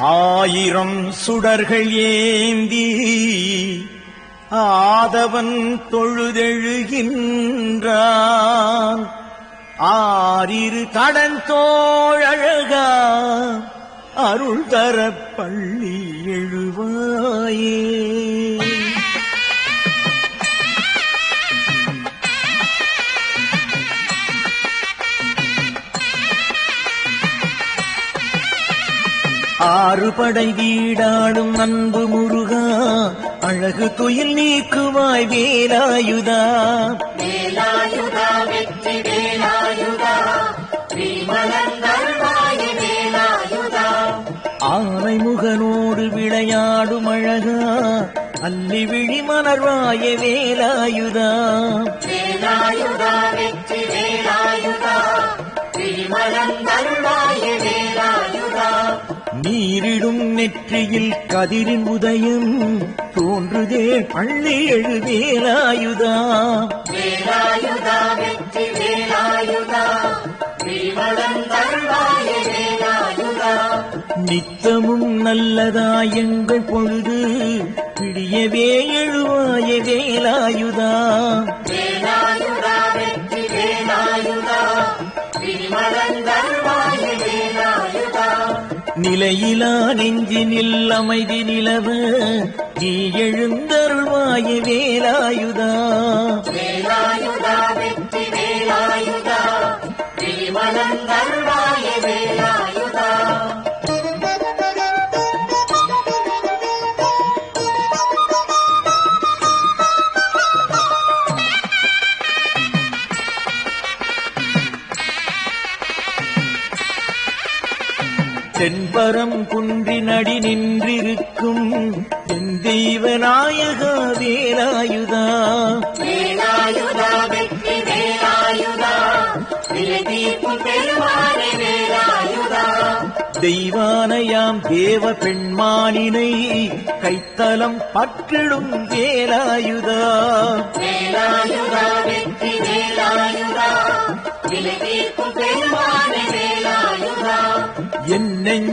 ஆயிரம் சுடர்கள் ஏந்தி ஆதவன் தொழுதெழுகின்றான். ஆரிரு கடன் தோழழகா அருள் தர பள்ளி எழுவாயே. ஆறு படை வீடாடும் அன்பு முருகா அழகு துயில் நீக்குவாய் வேலாயுதா. வேலாயுதா வெற்றி வேலாயுதா ஆனை முகனோடு விளையாடும் அழகா அல்லி விழி மலர்வாய வேலாயுதா. வேலாயுதா நீரிடும் நெற்றியில் கதிரின் உதயம் தோன்றுதே பள்ளி எழு வேலாயுதா. வேலாயுதா வெற்றி வேலாயுதா. நித்தமும் நல்லதாய் எங்கள் பொழுது பிடியவே எழுவாய வேலாயுதா. வேலாயுதா வெற்றி வேலாயுதா. வேலாயுதா நிலையிலா நெஞ்சினில் அமைதி நிலவ நீ எழுந்தருள்வாய வேலாயுதா? தென்பரம் குன்றினடி நின்றிருக்கும் என் தெய்வ நாயகா வேலாயுதா வேலாயுதா. வெற்றி தெய்வானையாம் தேவ பெண்மானினை கைத்தலம் பற்றிடும் வேலாயுதா. வேலாயுதா வெற்றி வேலாயுதா. வேலாயுதா என் நெஞ்ச